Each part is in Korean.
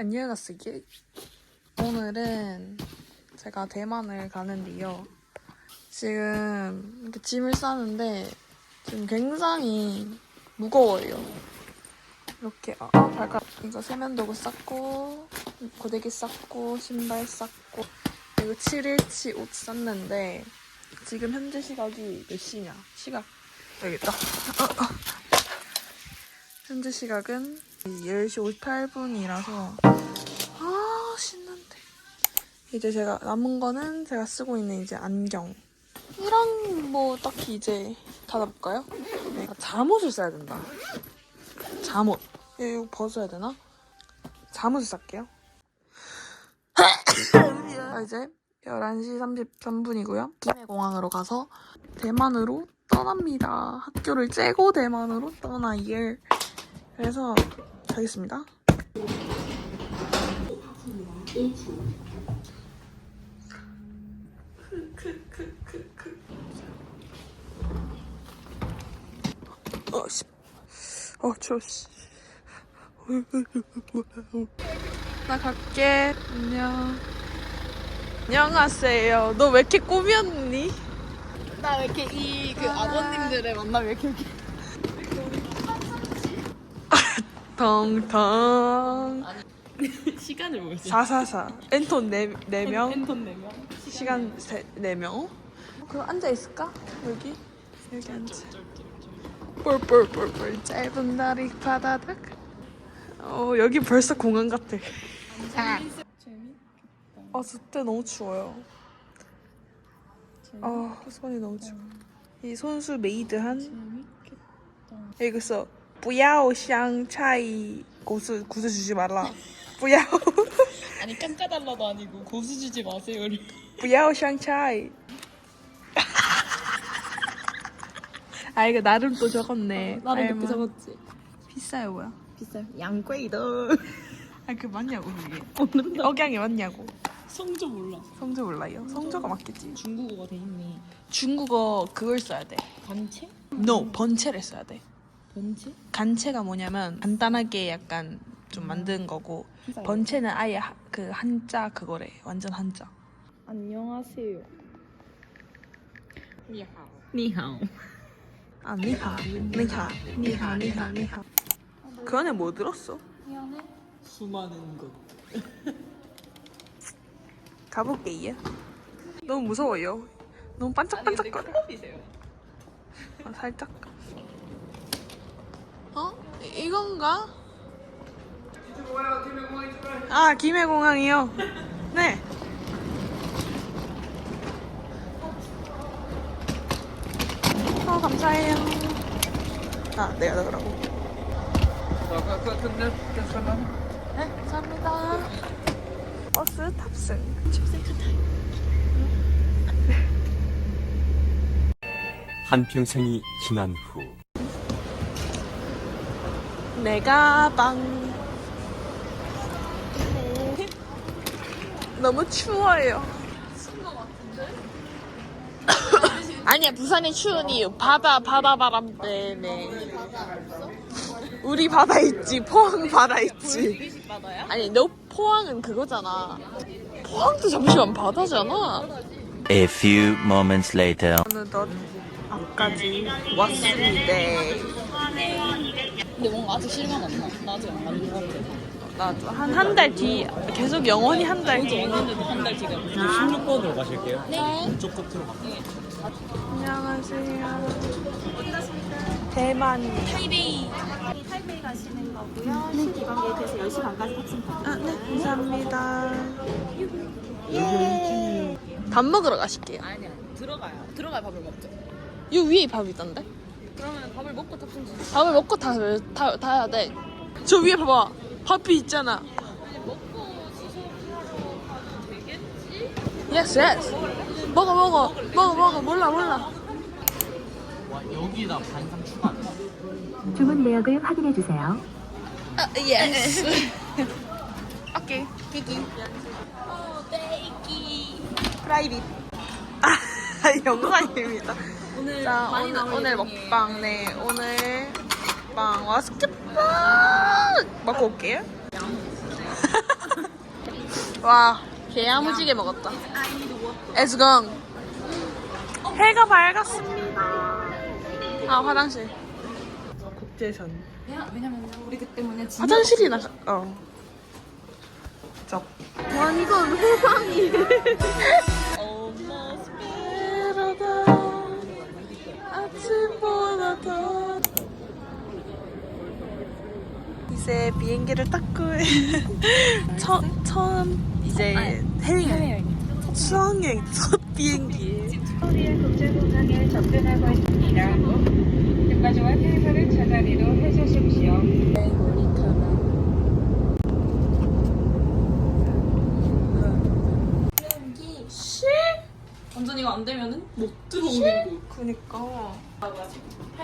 안녕하세요. 오늘은 제가 대만을 가는데요. 지금 이렇게 짐을 싸는데 지금 굉장히 무거워요. 이렇게 아, 아, 발가락 이거 세면도구 쌌고 고데기 쌌고 신발 쌌고 그리고 7일치 옷 쌌는데 지금 현재 시각이 몇 시냐? 시각 여기 있다. 현재 시각은 10시 58분이라서 아 신난데 이제 제가 남은 거는 제가 쓰고 있는 이제 안경. 이랑 뭐 딱히 이제 닫아볼까요? 네, 잠옷을 써야 된다. 잠옷. 이거 벗어야 되나? 잠옷을 쌀게요. 아, 이제 11시 33분이고요. 김해공항으로 가서 대만으로 떠납니다. 학교를 째고 대만으로 떠나요 그래서 가겠습니다 어, 씨. 어, 추워, 씨. 나 갈게. 안녕. 안녕하세요. 너 왜 이렇게 꾸몄니? 나 왜 이렇게 이 그 아버님들의 만남 왜 이렇게 이렇게 텅텅. 시간을 모르지 444. 엔톤 4, 네명 팬톤 4명 시간 4명. 그럼 앉아있을까? 여기? 여기 앉아. 뿔뿔뿔뿔 짧은 다리 바다닥. 어, 여기 벌써 공항 같아. 재밌 아, 그때 너무 추워요. 아, 손이 너무 추워. 이 손수 메이드한 재밌겠다 여기 써. 不要香菜 고수 구수 주지 말라. 不要 아니 깜까달라도 아니고 고수 주지 마세요 不要香菜. 아 이거 나름 또 적었네. 나도 알마. 그렇게 적었지 비싸요 뭐야? 비싸요 양贵的 아 그 맞냐고 그게. 오늘 억양이 맞냐고. 성조 몰라 성조 몰라요? 성조가 맞겠지. 중국어가 돼 있네 중국어 그걸 써야 돼. 간체? No 번체를 써야 돼. 번체? 간체가 뭐냐면 간단하게 약간 좀 만든 거고 번체는 아예 하- 그 한자 그거래. 완전 한자. 안녕하세요 니하오 니하오 아 니하 니하 니하 니하 니하. 그 안에 뭐 들었어? 수많은 것 가볼게요. 너무 무서워요. 너무 반짝반짝거려. 아, 살짝. 어? 이- 이건가? 아, 김해공항이요? 네. 어, 감사해요. 아, 내가 나가라고. 네, 감사합니다. 버스 탑승. 한평생이 지난 후 내 가방. 너무 추워요. 아니야 부산이 추운 이유 바다 바다 바람 때문에 우리 바다 있지 포항 바다 있지? 아니 너 포항은 그거잖아 포항도 잠시만 바다잖아 A few moments later 어느덧 앞까지 왔습니다 근데 뭔가 아직 실감 안 나. 나 아직 안 가는 것 같아. 나도 한한 달 뒤 계속 영원히 한 달 뒤 한달 지금. 16번으로 가실게요 네. 이쪽 끝으로 갈게요 안녕하세요 대만이요 타이베이. 타이베이 가시는 거고요. 신기방 게이트에서 10시 반까지 탑승 아, 네, 감사합니다. 예. 밥 먹으러 가실게요. 아니야. 들어가요. 들어가야 밥을 먹죠. 이 위에 밥 있던데? 그러면 밥을 먹고 탑승 주 밥을 먹고 다, 다, 다 해야 돼. 저 위에 봐봐. 밥이 있잖아. 예스, 예스. 먹어, 먹어. 먹어, 먹어. 몰라, 몰라. 여기다 반상 추가 주문 내역을 확인해 주세요. 아, 예스. 오케이. 삐기. 프라이빗. 아, 영광입니다. 오늘 자, 많이 오늘, 나올 오늘 예정이에요. 먹방, 네. 오늘 먹방 맛있겠다. 먹고 올게요. 와, 개야무지게 먹었다. 에스강. 해가 밝았습니다. 아, 화장실. 국제선. 왜냐면 우리 그 때문에 진 화장실이나, 가- 어. 접. 와, 이건 후방이. Almost better. 아침보다 더. 이제 비행기를 탔고 처, 처음 이제 해외여행. 수학여행 첫 비행기. 서울의 국제공항에 접근하고 있습니다. 등받이와 테이블을 차단으로 해주십시오. 씨 완전 이거 안 되면은 못 들어오는 거. 그니까.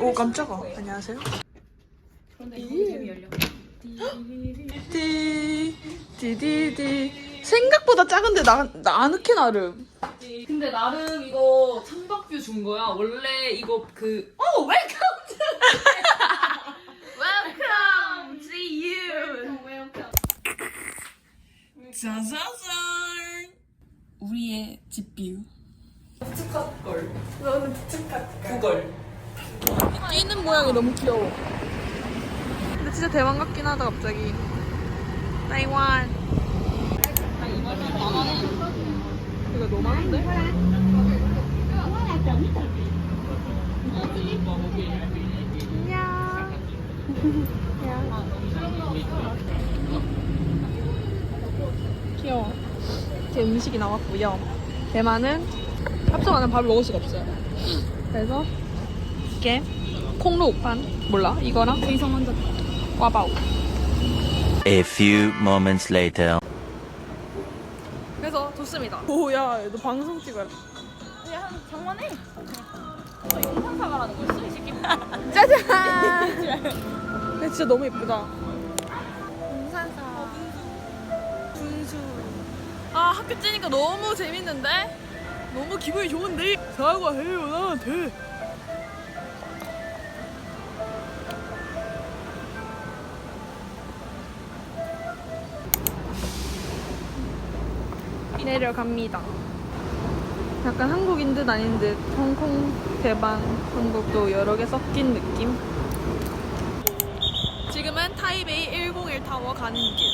오 깜짝아. 안녕하세요. 그런데 이거 템이 열려. 디 디디디 생각보다 작은데 나, 나 아늑해 나름 근데 나름 이거 창밖뷰 준 거야. 원래 이거 그 어, 웰컴 투 Welcome to you 웰컴. 짜자잔 우리의 집뷰 특컷 걸. 너는 특컷 구걸. 뛰는 모양이 너무 귀여워 진짜 대만 같긴 하다 갑자기 타이완 이거 너무 많은데? 귀여워. 제 음식이 나왔고요. 대만은 합성 안 하면 밥을 먹을 수가 없어요. 그래서 이게 콩로 우판 몰라 이거랑 의성 혼자. 꽈바오. A few moments later. 그래서 좋습니다. 오야 너 방송 찍어야 그냥 장만해. 저 영상사 말하는 거였어 이 새끼. 짜잔. 근데 진짜 너무 예쁘다. 공산사. 분수. 아 학교 찌니까 너무 재밌는데? 너무 기분이 좋은데? 사과해요 나한테. 내려갑니다. 약간 한국인 듯 아닌 듯 홍콩, 대만, 한국도 여러 개 섞인 느낌. 지금은 타이베이 101 타워 가는 길.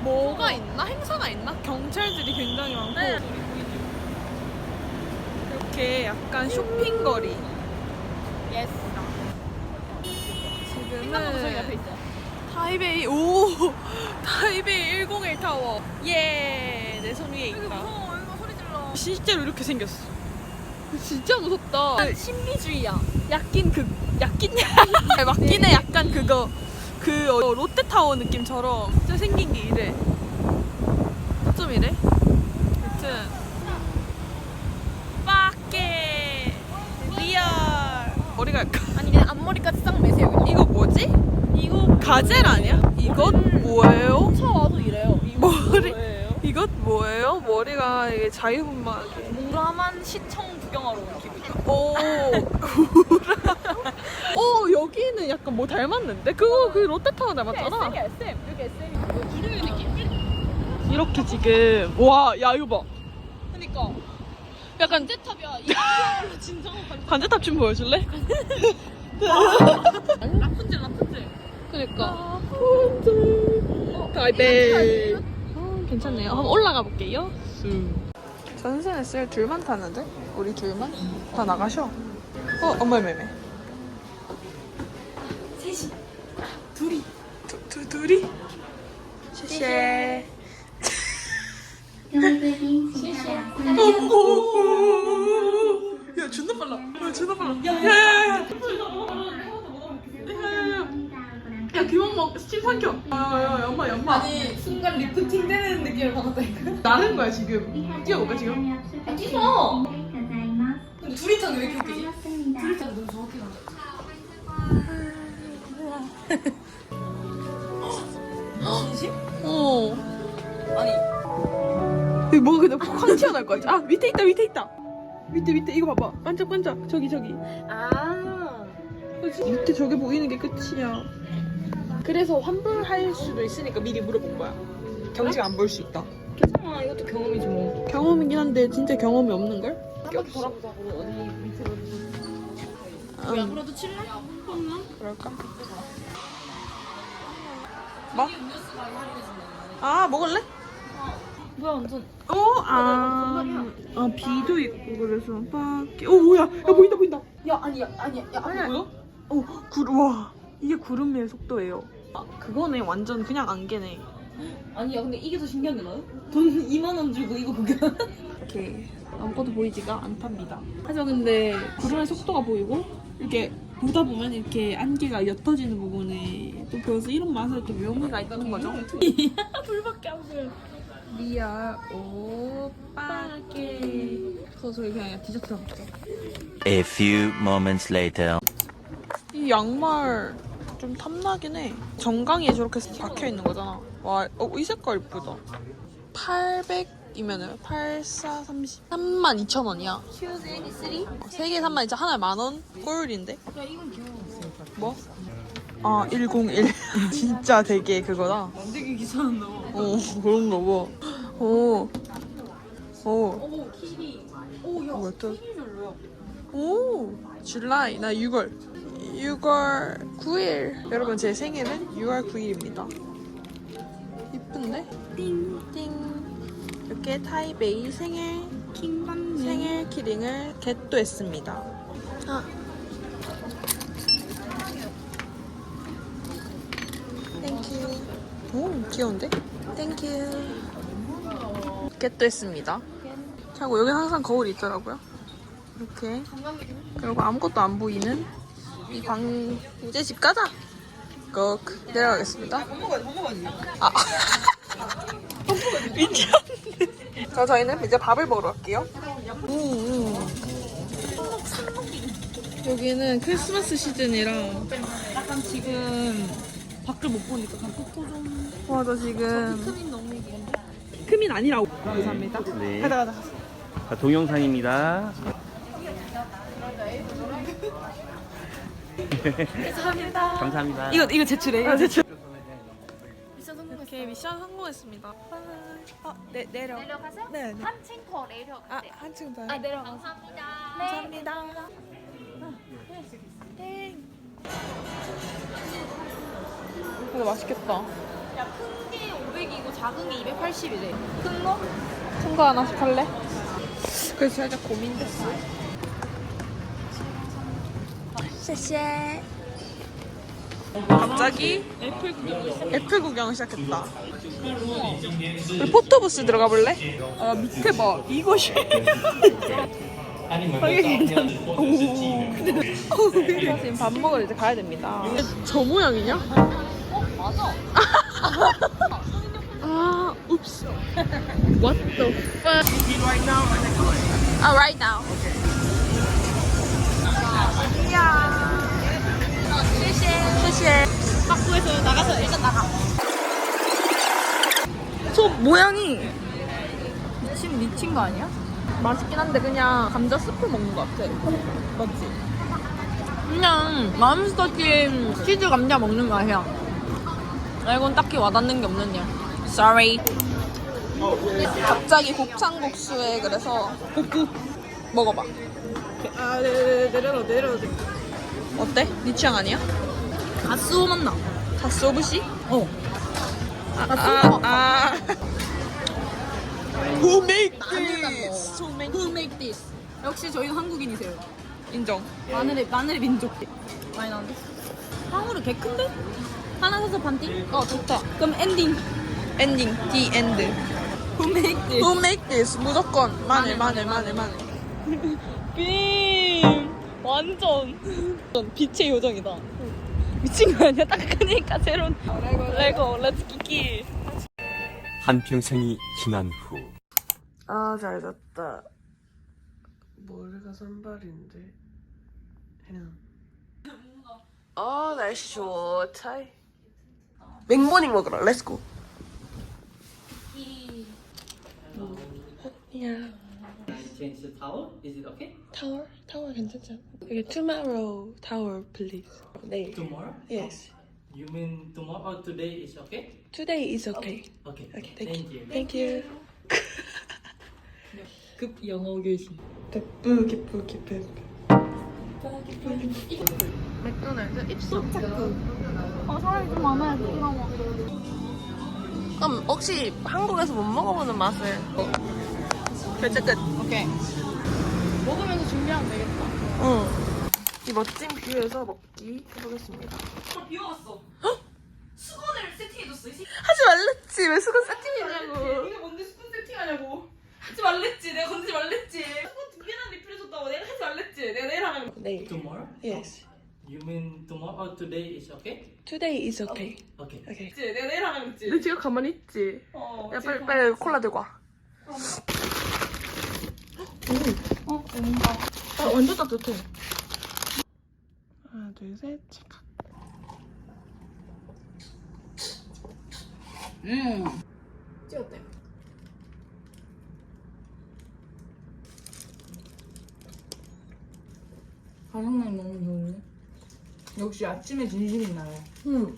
뭐가 있나? 행사가 있나? 경찰들이 굉장히 많고. 이렇게 약간 쇼핑거리. 예스. 지금은. 타이베이 오 타이베이 101 타워 예내 손 위에 여기 있다. 무서워. 이거 소리 질러. 실제로 이렇게 생겼어. 진짜 무섭다. 신비주의야. 약긴 그 약긴 맞긴 해 약간 그거 그 어, 롯데타워 느낌처럼 진짜 생긴 게 이래. 어쩜 이래? 여튼 빠게 리얼 머리가 약간 아니 그냥 앞머리까지 싹 매세요. 그냥. 이거 뭐지? 이거 가젤 아니야? 이건 뭐예요? 차 와도 이래요. 이거 머리 뭐예요? 이것 뭐예요? 머리가 이게 자유분방하게. 동그라만 시청 구경하러 온 기분이야. 오. 오 여기는 약간 뭐 닮았는데? 그거 그 롯데타워 닮았잖아. SM이야 SM. 여기 SM이. 이름이 느낌. 이렇게 지금 와 야 이거 봐. 그니까. 약간 탑이야. 이거 진정한 반. 관제탑 춤 보여줄래? 라푼젤 라푼젤. 그니까. 타이베이. 어, 괜찮네요. 한번 올라가 볼게요. 전선에 쓸 둘만 타는데? 우리 둘만? 다 나가셔. 어, 엄마 매매. 셋이. 둘이. 두, 두, 둘이? 쉐쉐. 오, 야, 존나 빨라. 야, 존나 빨라. 야, 야. 삼켜. 야, 야, 야, 엄마, 엄마. 아니 순간 리프팅 되는 느낌을 받았다니까. 나는 거야, 지금. 뛰어볼까, 지금? 뛰어. 근데 둘이 타는 왜 이렇게 웃기지? 둘이 타는 너무 정확해 가 진심? 어. 아니 여기 뭐가 그냥 쾅 튀어나올 것 같지? 아, 밑에 있다, 밑에 있다. 밑에, 밑에, 이거 봐봐. 반짝반짝. 저기, 저기. 아 밑에 저게 보이는 게 끝이야. 그래서 환불할 수도 있으니까 미리 물어본 거야. 경지가 안볼 수 있다. 괜찮아 이것도 경험이지 뭐. 경험이긴 한데 진짜 경험이 없는 걸? 한번 돌아보자 우리 어디 밑으로. 우리 앞으로도 칠래? 그럴까? 뭐? 아 먹을래? 뭐야 완전. 어? 아, 아 비도 있고 그래서 밖에 오 뭐야 야 보인다 보인다 야 아니야 아니야 야 아니야. 뭐야? 어 구름 와 이게 구름의 속도예요 아 그거네 완전 그냥 안개네 아니야 근데 이게 더 신기한 게 나요? 돈 2만 원 주고 이거 구경. 이렇게 아무것도 보이지가 않답니다 하지만 근데 구름의 속도가 보이고 이렇게 보다 보면 이렇게 안개가 옅어지는 부분에 또 보여서 이런 맛에 또 묘미가 있다는 거죠 불밖에 안 보여. 리아 오빠게 그래서 저희 그냥 디저트 사 먹자 A few moments later. 이 양말 좀 탐나긴 해. 정강이에 저렇게 박혀 있는 거잖아. 와, 어, 이 색깔 이쁘다. 800이면은 84, 30. 3만 2천 원이야. 슈즈 애니 3? 세 개에 3만 2천, 하나에 만 원? 꼴인데? 야 이건 귀여워. 뭐? 아, 101. 진짜 되게 그거다. 만들기 귀찮았나 봐. 어, 그런가 봐. 오. 오. 오 키리. 오야 어, 또- 키리 별로야. 오. 줄라이. 나 6월. 6월 9일. 여러분, 제 생일은 6월 9일입니다. 이쁜데? 띵띵. 이렇게 타이베이 생일 킹받네. 생일 키링을 겟도했습니다. 아. 땡큐. 오, 귀여운데? 땡큐. 겟도했습니다. 하고 여기 항상 거울이 있더라고요. 이렇게. 그리고 아무것도 안 보이는 이방 이제 집 가자. 꼭 내려가겠습니다. 아. 미쳤네. 자, 저희는 이제 밥을 먹으러 갈게요. 음, 음. 여기는 크리스마스 시즌이라 약간 지금 밖을 못 보니까 그냥 포토 좀. 맞아 지금 크민 너무 예쁜데? 크민 아니라고 감사합니다. 네. 가자 가자. 자, 동영상입니다. 감사합니다. 감사합니다. 이거 이거 제출해. 이거 제출. 미션 성공. 오케이 미션 성공했습니다. 아, 네 내려. 내려가세요? 네. 네. 한층 더 내려가세요. 아 한층 더. 아, 내려가세요. 감사합니다. 네. 감사합니다. 땡. 근데 맛있겠다. 야, 큰게 500이고 작은 게 280이래. 큰 거? 큰 거 하나씩 할래? 그래서 살짝 고민됐어. 쉐쉐. 갑자기 애플 구경 애플 구경 시작했다. 우리 포토부스 들어가 볼래? 아 밑에 봐 이것이. 되게 괜찮아. 오. 지금 밥 먹으러 이제 가야 됩니다. 저 모양이냐? 어 맞아. 아, oops. What the fuck? Ah, right now. 이야. 시에 학교에서 나가서 일단 나가. 저 모양이 미친 미친 거 아니야? 맛있긴 한데 그냥 감자 스프 먹는 거 같아. 맞지? 그냥 맘스터치 치즈 감자 먹는 거 아니야 나 이건 딱히 와닿는 게 없는 야 sorry. 갑자기 곱창국수에 그래서 곱국 먹어봐. 아 네, 네, 네, 내려 내려 내려 어때? 네 취향 아니야? 가스오 맛나. 가스오브시? 어. 아, 아, 아. Who make this? Who make Who make this? 역시 저희는 한국인이세요. 인정. 마늘의 마늘의 민족. 많이 나는데? 황후루 개 큰데? 하나 사서 반띵? 어 좋다. 그럼 엔딩. 엔딩. The end. Who make this? Who make this? 무조건 마늘 마늘 마늘 마늘. 빔 완전 빛의 요정이다. 미친 거 아니야? 딱 크니까 새로운 레고 렛츠 키키. 한평생이 지난 후 아 잘 잤다. 머리가 산발인데 그냥. 아 날씨 좋다. 맥모닝 먹으러 렛츠고. 야. Change the towel? Is it okay? 타월? 타월 않아? 여기 tomorrow 타월 please. 내일. Tomorrow? Yes. You mean tomorrow or today is okay? Today is okay. Okay. Okay, Thank thank you. Thank you. 급 영어 교실. 대뿌 기쁘 기쁘 맥도날드 입소 체크 어, 사람이 좀 많아요. 부끄러워. 그럼 혹시 한국에서 못 먹어보는 맛을 결제 끝 오케이. 먹으면서 준비하면 되겠다. 응. 이 멋진 뷰에서 먹기 해보겠습니다 비 왔어. 수건을 세팅해줬어. 하지 말랬지 왜 수건 세팅이냐고 이게 뭔데 수건 세팅하냐고. 하지 말랬지. 내가 건지 말랬지. 수건 두 개나 리필해줬다고 내가 하지 말랬지. 내가 내일 하면. 내일 Tomorrow? Yes You mean tomorrow or today is okay? Today is okay Okay. Okay 그랬지. 내가 내일 하면 그랬지. 너 지금 가만히 있지? 어. 야 빨리 빨리 콜라 들고 와 어, 뭔가. 아, 완전 따뜻해 하나 둘 셋 체크 음. 찍었대 가성năng 너무 좋은데? 역시 아침에 진심이 나요. 응나